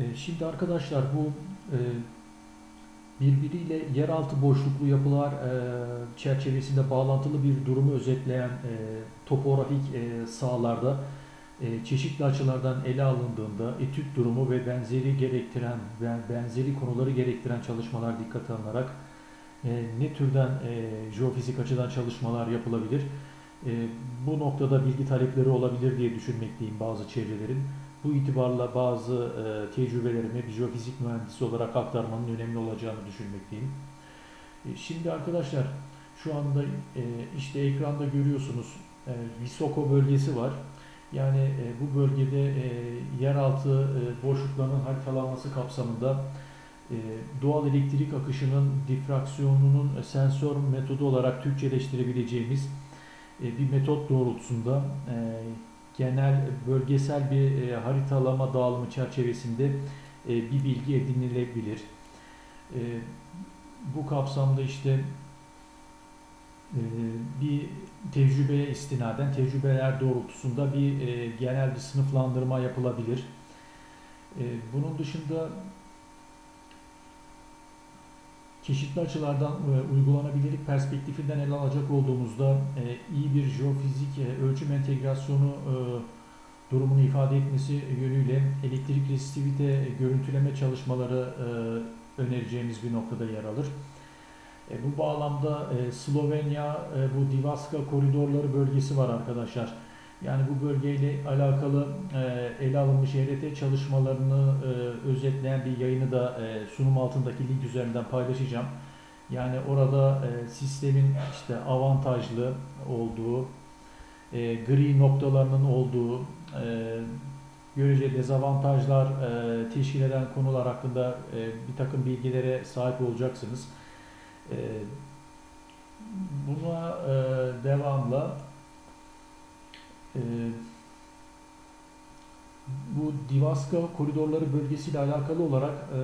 E, Şimdi arkadaşlar bu e, birbiriyle yeraltı boşluklu yapılar e, çerçevesinde bağlantılı bir durumu özetleyen topografik sahalarda çeşitli açılardan ele alındığında etüt durumu ve benzeri gerektiren ve benzeri konuları gerektiren çalışmalar dikkate alınarak ne türden jeofizik açıdan çalışmalar yapılabilir? Bu noktada bilgi talepleri olabilir diye düşünmekteyim bazı çevrelerin. Bu itibarla bazı e, tecrübelerimi bir jeofizik mühendisi olarak aktarmanın önemli olacağını düşünmekteyim. E, şimdi arkadaşlar şu anda e, işte ekranda görüyorsunuz e, Visoko bölgesi var. Yani e, bu bölgede e, yeraltı e, boşluklarının haritalanması kapsamında e, doğal elektrik akışının difraksiyonunun e, sensör metodu olarak Türkçeleştirebileceğimiz e, bir metot doğrultusunda e, genel bölgesel bir e, haritalama dağılımı çerçevesinde e, bir bilgi edinilebilir. E, bu kapsamda işte e, bir tecrübeye istinaden tecrübeler doğrultusunda bir e, genel bir sınıflandırma yapılabilir. E, bunun dışında çeşitli açılardan e, uygulanabilirlik perspektifinden ele alacak olduğumuzda e, iyi bir jeofizik e, ölçüm entegrasyonu e, durumunu ifade etmesi yönüyle elektrik resistivite görüntüleme çalışmaları e, önereceğimiz bir noktada yer alır. E, bu bağlamda e, Slovenya e, bu Divaska koridorları bölgesi var arkadaşlar. Yani bu bölgeyle alakalı e, ele alınmış ERT çalışmalarını e, özetleyen bir yayını da e, sunum altındaki link üzerinden paylaşacağım. Yani orada e, sistemin işte avantajlı olduğu, e, gri noktalarının olduğu, e, görece dezavantajlar e, teşkil eden konular hakkında e, bir takım bilgilere sahip olacaksınız. E, buna e, devamla e, bu Divaska koridorları bölgesiyle alakalı olarak e,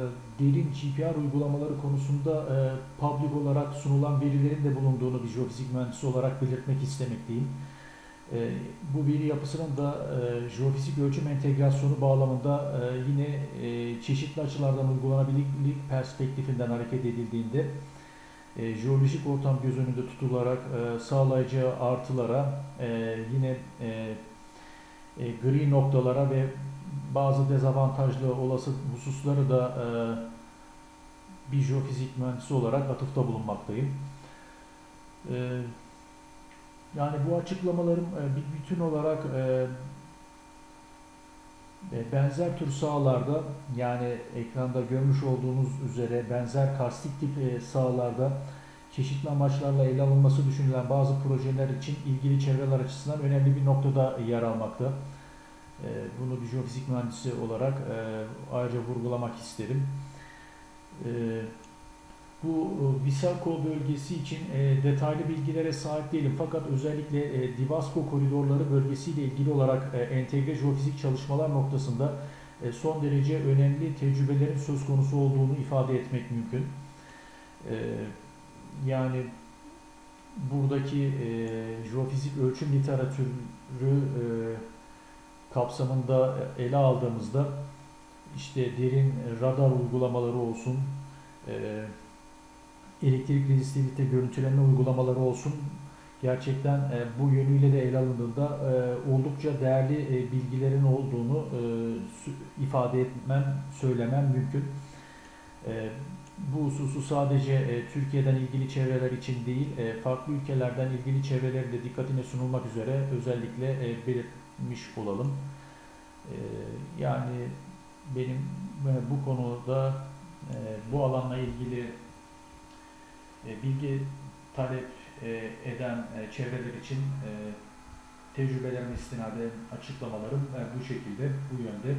derin GPR uygulamaları konusunda e, public olarak sunulan verilerin de bulunduğunu bir jeofizik mühendisi olarak belirtmek istemekteyim. E, bu veri yapısının da e, jeofizik ölçüm entegrasyonu bağlamında e, yine e, çeşitli açılardan uygulanabilirlik perspektifinden hareket edildiğinde e, jeolojik ortam göz önünde tutularak e, sağlayacağı artılara e, yine e, e, gri noktalara ve bazı dezavantajlı olası hususları da e, bir jeofizik mühendisi olarak atıfta bulunmaktayım. E, yani bu açıklamalarım e, bir bütün olarak e, e, benzer tür sahalarda yani ekranda görmüş olduğunuz üzere benzer karstik tip e, sahalarda çeşitli amaçlarla ele alınması düşünülen bazı projeler için ilgili çevreler açısından önemli bir noktada yer almakta. E, bunu bir jeofizik mühendisi olarak ayrıca vurgulamak isterim. Bu Visako bölgesi için detaylı bilgilere sahip değilim fakat özellikle Divasko koridorları bölgesiyle ilgili olarak entegre jeofizik çalışmalar noktasında son derece önemli tecrübelerin söz konusu olduğunu ifade etmek mümkün. Yani buradaki jeofizik ölçüm literatürü kapsamında ele aldığımızda işte derin radar uygulamaları olsun, elektrik rezistivite görüntüleme uygulamaları olsun gerçekten e, bu yönüyle de ele alındığında e, oldukça değerli e, bilgilerin olduğunu e, ifade etmem, söylemem mümkün. E, bu hususu sadece e, Türkiye'den ilgili çevreler için değil, e, farklı ülkelerden ilgili çevrelerin de dikkatine sunulmak üzere özellikle e, belirtmiş olalım. E, yani benim e, bu konuda e, bu alanla ilgili e, bilgi talep e, eden e, çevreler için tecrübelerime istinaden açıklamalarım bu şekilde, bu yönde.